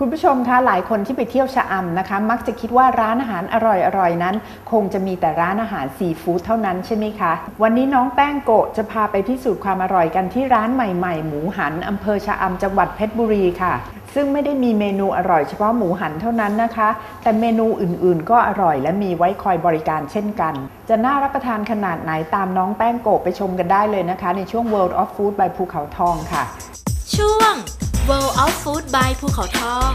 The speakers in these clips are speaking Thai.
คุณผู้ชมคะหลายคนที่ไปเที่ยวชะอำนะคะ มักจะคิดว่าร้านอาหารอร่อยๆนั้น คงจะมีแต่ร้านอาหารซีฟู้ดเท่านั้นใช่ไหมคะ วันนี้น้องแป้งโกะจะพาไปพิสูจน์ความอร่อยกันที่ร้านใหม่ๆ หมูหันอำเภอชะอำจังหวัดเพชรบุรีค่ะ ซึ่งไม่ได้มีเมนูอร่อยเฉพาะหมูหันเท่านั้นนะคะ แต่เมนูอื่นๆ ก็อร่อยและมีไว้คอยบริการเช่นกัน จะน่ารับประทานขนาดไหนตามน้องแป้งโกะไปชมกันได้เลยนะคะ ในช่วง World of Food by ภูเขาทองค่ะ ช่วง World of Food by ภูเขาทอง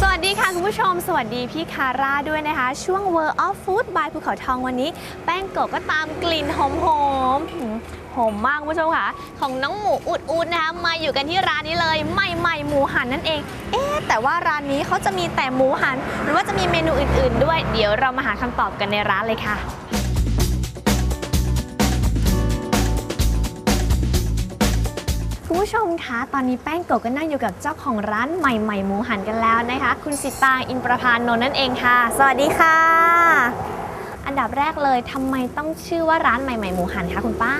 สวัสดีค่ะ คุณผู้ชม สวัสดีพี่คาร่าด้วยนะคะ ช่วง World of Food by ภูเขาทองวันนี้ แป้งโกะก็ตามกลิ่นหอมหอมหอมมากคุณผู้ชมค่ะ ของน้องหมูอุดอุดนะคะมาอยู่กันที่ร้านนี้เลยใหม่ๆหมูหันนั่นเอง เอ๊แต่ว่าร้านนี้เขาจะมีแต่หมูหัน หรือว่าจะมีเมนูอื่น ๆ ด้วย เดี๋ยวเรามาหาคำตอบกันในร้านเลยค่ะ คุณผู้ชมคะ ตอนนี้แป้งโกะก็นั่งอยู่กับเจ้าของร้านใหม่ ๆ หมูหันกันแล้วนะคะ คุณสิตางอินประพานนท์นั่นเองค่ะ สวัสดีค่ะ อันดับแรกเลยทำไมต้องชื่อว่าร้านใหม่ ๆ หมูหันคะคุณป้า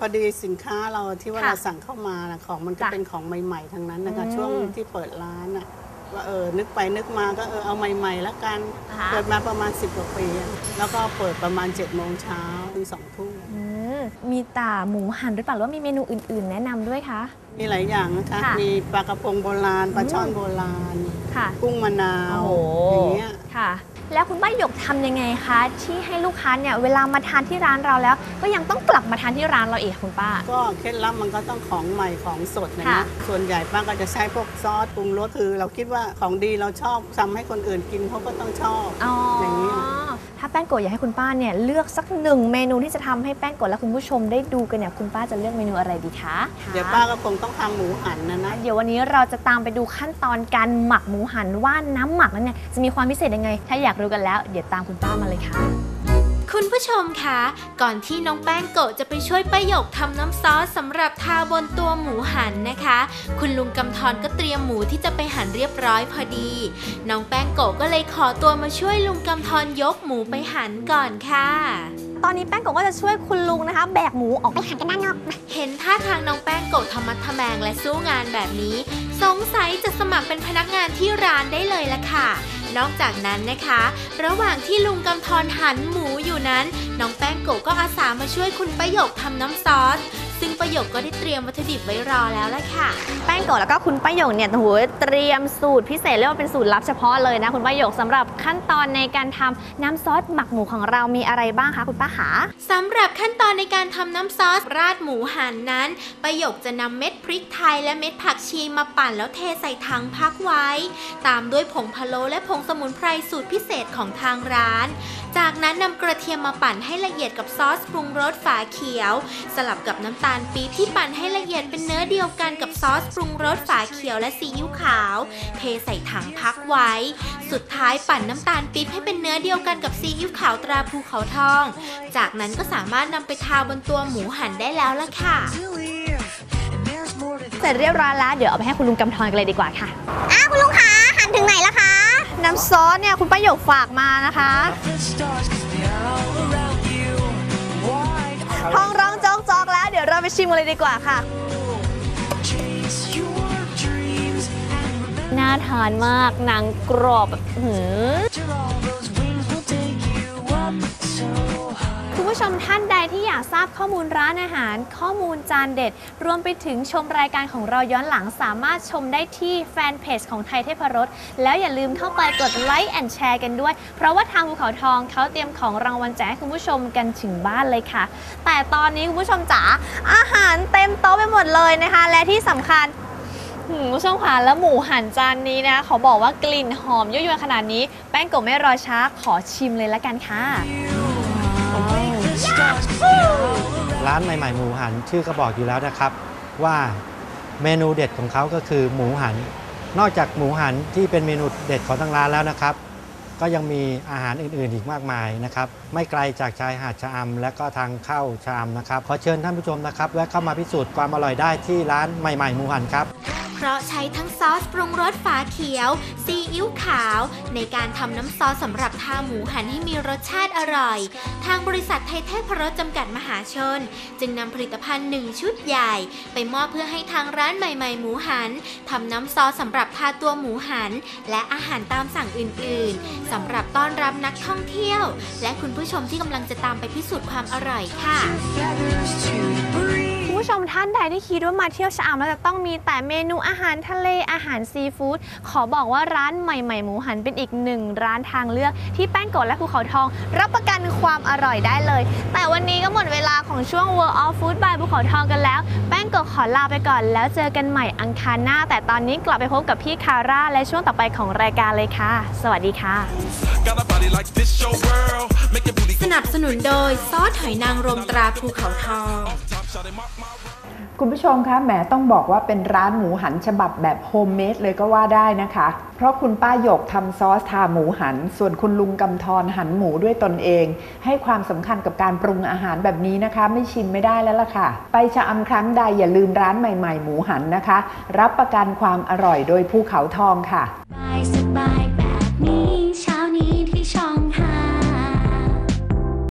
พอดีสินค้าเราที่ว่าค่ะเราสั่งเข้ามานะของมันก็จ้ะเป็นของใหม่ๆทั้งนั้นนะคะอืมช่วงที่เปิดร้านน่ะว่าเออนึกไปนึกมาก็เออเอาใหม่ๆแล้วกันค่ะ เปิดมาประมาณ 10กว่าปีอะแล้วก็เปิดประมาณ7จ็ดโมงเช้าถึงสองทุ่มอื มมีแต่หมูหันหรือเปล่าหรือว่ามีเมนูอื่น ๆ แนะนำด้วยคะ มีหลายอย่างนะคะ ค่ะมีปลากระพงโบราณ ปลาช่อนอืมโบราณ ค่ะกุ้งมะนาวโอ้โห อย่างเงี้ย ค่ะ แล้วคุณป้าหยกทำยังไงคะ ที่ให้ลูกค้าเนี่ยเวลามาทานที่ร้านเราแล้ว ก็ยังต้องกลับมาทานที่ร้านเราอีกค่ะคุณป้า ก็เคล็ดลับมันก็ต้องของใหม่ของสดนะค่ะ นะส่วนใหญ่ป้าก็จะใช้พวกซอสปรุงรสคือ เราคิดว่าของดีเราชอบทำให้คนอื่นกินเขาก็ต้องชอบ อ๋อออย่างนี้ถ้าแป้งโกะอยากให้คุณป้าเนี่ยเลือกสักหนึ่งเมนูที่จะทำให้แป้งโกะและคุณผู้ชมได้ดูกันเนี่ยคุณป้าจะเลือกเมนูอะไรดีคะเดี๋ยวป้าก็คงต้องทำหมูหันนะนะ เดี๋ยววันนี้เราจะตามไปดูขั้นตอนการหมักหมูหันว่าน้ำหมักนั้นเนี่ยจะมีความพิเศษยังไง ถ้าอยากรู้กันแล้ว เดี๋ยวตามคุณป้ามาเลยค่ะ คุณผู้ชมคะก่อนที่น้องแป้งโกะจะไปช่วยประโยคทำน้ำซอสสำหรับทาบนตัวหมูหันนะคะ คุณลุงกำธรก็เตรียมหมูที่จะไปหั่นเรียบร้อยพอดี น้องแป้งโกะก็เลยขอตัวมาช่วยลุงกำธรยกหมูไปหั่นก่อนค่ะ ตอนนี้แป้งโกะก็จะช่วยคุณลุงนะคะ แบกหมูออกไปหั่นกันด้านนอก เห็นท่าทางน้องแป้งโกะธรรมัดทะแมงและสู้งานแบบนี้ สงสัยจะสมัครเป็นพนักงานที่ร้านได้เลยละค่ะ นอกจากนั้นนะคะ ระหว่างที่ลุงกำธรหั่นหมูอยู่นั้น น้องแป้งโกะก็อาสามาช่วยคุณประโยคทำน้ำซอส ซึ่งประโยคก็ได้เตรียมวัตถุดิบไว้รอแล้วล่ะค่ะ แป้งโกะแล้วก็คุณป้าหยกเนี่ยโอ้โหเตรียมสูตรพิเศษเรียกว่าเป็นสูตรลับเฉพาะเลยนะคุณป้าหยกสำหรับขั้นตอนในการทำน้ำซอสหมักหมูของเรามีอะไรบ้างคะคุณป้าขาสำหรับขั้นตอนในการทำน้ำซอสราดหมูหันนั้นประโยคจะนำเม็ดพริกไทยและเม็ดผักชีมาปั่นแล้วเทใส่ถังพักไว้ ตามด้วยผงพะโล้และผงสมุนไพรสูตรพิเศษของทางร้าน จากนั้นนำกระเทียมมาปั่นให้ละเอียดกับซอสปรุงรสฝาเขียว สลับกับน้ำตาลปี๊บที่ปั่นให้ละเอียดเป็นเนื้อเดียวกันกับซอสปรุงรสฝาเขียวและซีอิ๊วขาว เทใส่ถังพักไว้ สุดท้ายปั่นน้ำตาลปี๊บให้เป็นเนื้อเดียวกันกับซีอิ๊วขาวตราภูเขาทอง จากนั้นก็สามารถนำไปทาบนตัวหมูหันได้แล้วล่ะค่ะเสร็จเรียบร้อยแล้วเดี๋ยวเอาไปให้คุณลุงกำธรกันเลยดีกว่าค่ะอ้าวคุณลุงคะหันถึงไหนแล้วคะ น้ำซอสเนี่ยคุณป้าหยกฝากมานะคะ ท้องร้องจ ไปชิมกันเลยดีกว่าค่ะ น่าทานมากนางกรอบแบบหืม คุณผู้ชมท่านใดที่อยากทราบข้อมูลร้านอาหาร ข้อมูลจานเด็ด รวมไปถึงชมรายการของเราย้อนหลังสามารถชมได้ที่แฟนเพจของไทยเทพรส แล้วอย่าลืมเข้าไปกดไลค์แอนแชร์กันด้วย เพราะว่าทางภูเขาทองเขาเตรียมของรางวัลแจกให้คุณผู้ชมกันถึงบ้านเลยค่ะ แต่ตอนนี้คุณผู้ชมจ๋าอาหารเต็มโต๊ะไปหมดเลยนะคะ และที่สำคัญหืมคุณผู้ชมค่ะแล้วหมูหันจานนี้นะเขาบอกว่ากลิ่นหอมยั่วยวนขนาดนี้ แป้งโกะไม่รอช้าขอชิมเลยละกันค่ะ ร้านใหม่ๆหมูหันชื่อก็บอกอยู่แล้วนะครับ ว่าเมนูเด็ดของเขาก็คือหมูหัน นอกจากหมูหันที่เป็นเมนูเด็ดของทางร้านแล้วนะครับ ก็ยังมีอาหารอื่นๆอีกมากมายนะครับ ไม่ไกลจากชายหาดชะอำและก็ทางเข้าชะอำนะครับขอเชิญท่านผู้ชมนะครับแวะเข้ามาพิสูจน์ความอร่อยได้ที่ร้านใหม่ๆหมูหันครับ เพราะใช้ทั้งซอสปรุงรสฝาเขียว ซีอิ๊วขาว ในการทำน้ำซอสสำหรับทาหมูหันให้มีรสชาติอร่อย ทางบริษัทไทยเทพรสจำกัดมหาชน จึงนำผลิตภัณฑ์หนึ่งชุดใหญ่ ไปมอบเพื่อให้ทางร้านใหม่ๆ หมูหันทำน้ำซอสสำหรับทาตัวหมูหัน และอาหารตามสั่งอื่นๆสำหรับต้อนรับนักท่องเที่ยว และคุณผู้ชมที่กำลังจะตามไปพิสูจน์ความอร่อยค่ะ ผู้ชมท่านใดที่คิดว่ามาเที่ยวชะอำแล้วจะต้องมีแต่เมนูอาหารทะเลอาหารซีฟู้ดขอบอกว่าร้านใหม่ ๆ หมูหันเป็นอีกหนึ่งร้านทางเลือกที่แป้งโกดและภูเขาทอง รับประกันความอร่อยได้เลย แต่วันนี้ก็หมดเวลาของช่วง World of Food by ภูเขาทองกันแล้ว แป้งโกดขอลาไปก่อน แล้วเจอกันใหม่อังคารหน้า แต่ตอนนี้กลับไปพบกับพี่คาร่าและช่วงต่อไปของรายการเลยค่ะ สวัสดีค่ะ Got a body like this, your world. Make your booty สนับสนุนโดยซอสหอยนางรมตราภูเขาทอง คุณผู้ชมคะแหมต้องบอกว่าเป็นร้านหมูหันฉบับแบบโฮมเมดเลยก็ว่าได้นะคะ เพราะคุณป้าหยกทำซอสทาหมูหัน ส่วนคุณลุงกำธรหันหมูด้วยตนเอง ให้ความสำคัญกับการปรุงอาหารแบบนี้นะคะ ไม่ชิมไม่ได้แล้วล่ะค่ะ ไปชะอำครั้งใดอย่าลืมร้านใหม่ ๆ หมูหันนะคะ รับประกันความอร่อยโดยภูเขาทองค่ะ